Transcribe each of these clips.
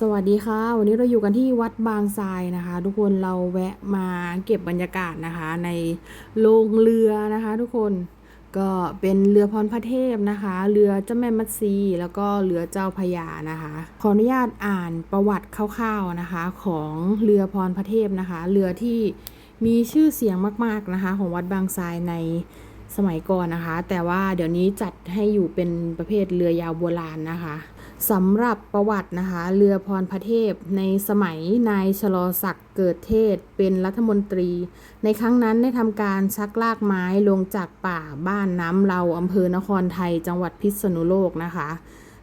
สวัสดีค่ะ วันนี้เราอยู่กันที่วัดบางทรายนะคะ ทุกคนเราแวะมาเก็บบรรยากาศนะคะ ในโรงเรือนะคะ ทุกคนก็เป็นเรือพรพระเทพนะคะ เรือเจ้าแม่มัตซีแล้วก็เรือเจ้าพระยานะคะ ขออนุญาตอ่านประวัติคร่าวๆนะคะ ของเรือพรพระเทพนะคะ เรือที่มีชื่อเสียงมากๆนะคะ ของวัดบางทรายในสมัยก่อนนะคะ แต่ว่าเดี๋ยวนี้จัดให้อยู่เป็นประเภทเรือยาวโบราณนะคะ สำหรับประวัตินะคะเรือพรพระเทพ ในสมัยนายชลอศักดิ์เกิดเทศเป็นรัฐมนตรี ในครั้งนั้นได้ทำการชักลากไม้ลงจากป่าบ้านน้ำเราอำเภอนครไทยจังหวัดพิษณุโลกนะคะ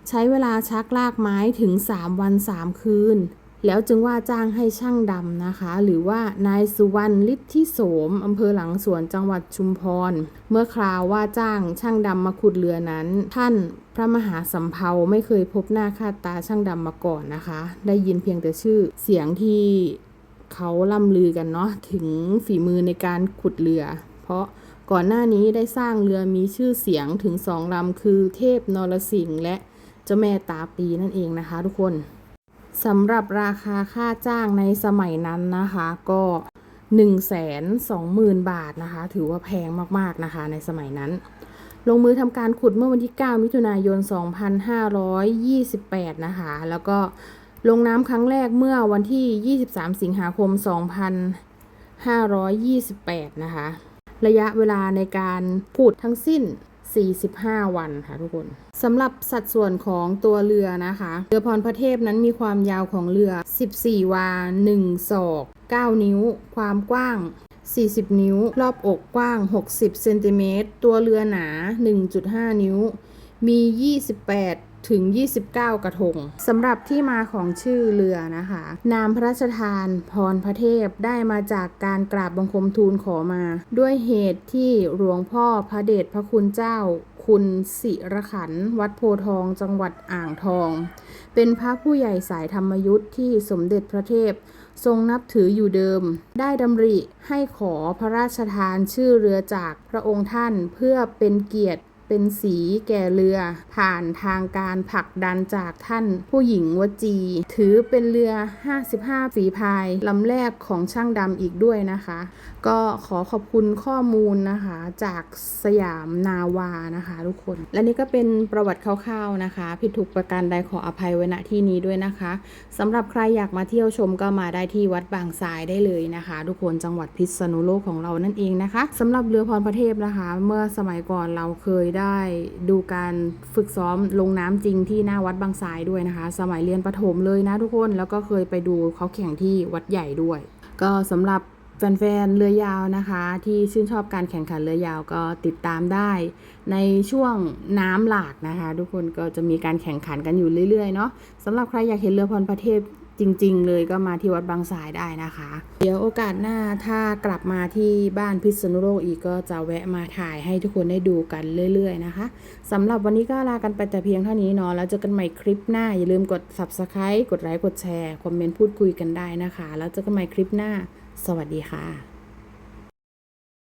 ใช้เวลาชักลากไม้ถึง 3 วัน 3 คืน แล้วจึงว่าจ้างให้ช่างดำนะคะ หรือว่านายสุวรรณฤทธิโสมอำเภอหลังสวนจังหวัดชุมพร เมื่อคราวว่าจ้างช่างดำมาขุดเรือนั้น ท่านพระมหาสำเภาไม่เคยพบหน้าค่าตาช่างดำมาก่อนนะคะ ได้ยินเพียงแต่ชื่อเสียงที่เขาล่ำลือกันเนาะถึงฝีมือในการขุดเรือ เพราะก่อนหน้านี้ได้สร้างเรือมีชื่อเสียงถึงสองลำคือเทพนรสิงห์และเจ้าแม่ตาปีนั่นเองนะคะ ทุกคน สำหรับราคาค่าจ้างในสมัยนั้นนะคะ ก็1 2 0 0 0 0 บาทนะคะ ถือว่าแพงมากๆนะคะในสมัยนั้น ลงมือทำการขุดเมื่อวันที่ 9 มิถุนายน 2528 นะคะ แล้วก็ลงน้ำครั้งแรกเมื่อวันที่ 23 สิงหาคม 2528 นะคะ ระยะเวลาในการขุดทั้งสิ้น 45 วันค่ะทุกคนสำหรับสัดส่วนของตัวเรือนะคะ เรือพรพระเทพนั้นมีความยาวของเรือ 14 วา 1 ศอก 9 นิ้ว ความกว้าง 40 นิ้ว รอบอกกว้าง 60 เซนติเมตร ตัวเรือหนา 1.5 นิ้ว มี 28 ถึง 29 กระทงสำหรับที่มาของชื่อเรือนะคะ นามพระราชทานพรพระเทพได้มาจากการกราบบังคมทูลขอมา ด้วยเหตุที่หลวงพ่อพระเดชพระคุณเจ้าคุณศิรขัน วัดโพทอง จังหวัดอ่างทอง เป็นพระผู้ใหญ่สายธรรมยุทธ์ที่สมเด็จพระเทพ ทรงนับถืออยู่เดิม ได้ดำริให้ขอพระราชทานชื่อเรือจากพระองค์ท่านเพื่อเป็นเกียรติ เป็นสีแก่เรือ ผ่านทางการผลักดันจากท่านผู้หญิงวจี ถือเป็นเรือ 55 ฝีพายลำแรกของช่างดำอีกด้วยนะคะ ก็ขอขอบคุณข้อมูลนะคะจากสยามนาวานะคะทุกคน และนี่ก็เป็นประวัติคร่าวๆนะคะ ผิดถูกประการใดขออภัยไว้ณที่นี้ด้วยนะคะสำหรับใครอยากมาเที่ยวชมก็มาได้ที่วัดบางทรายได้เลยนะคะ ทุกคนจังหวัดพิษณุโลกของเรานั่นเองนะคะสำหรับเรือพรประเทพนะคะ เมื่อสมัยก่อนเราเคยได้ได้ดูการฝึกซ้อมลงน้ำจริงที่หน้าวัดบางทรายด้วยนะคะ สมัยเรียนประถมเลยนะทุกคน แล้วก็เคยไปดูเขาแข่งที่วัดใหญ่ด้วย ก็สำหรับแฟนๆ เรือยาวนะคะ ที่ชื่นชอบการแข่งขันเรือยาวก็ติดตามได้ ในช่วงน้ำหลากนะคะ ทุกคนก็จะมีการแข่งขันกันอยู่เรื่อยๆเนาะสำหรับใครอยากเห็นเรือพรประเทศ จริง ๆ เลยก็มาที่วัดบางสายได้นะคะ เดี๋ยวโอกาสหน้าถ้ากลับมาที่บ้านพิษณุโลกอีกก็จะแวะมาถ่ายให้ทุกคนได้ดูกันเรื่อย ๆ นะคะสำหรับวันนี้ก็ลากันไปแต่เพียงเท่านี้เนาะแล้วเจอกันใหม่คลิปหน้า อย่าลืมกด subscribe กดไลค์กดแชร์คอมเมนต์พูดคุยกันได้นะคะ แล้วเจอกันใหม่คลิปหน้า สวัสดีค่ะ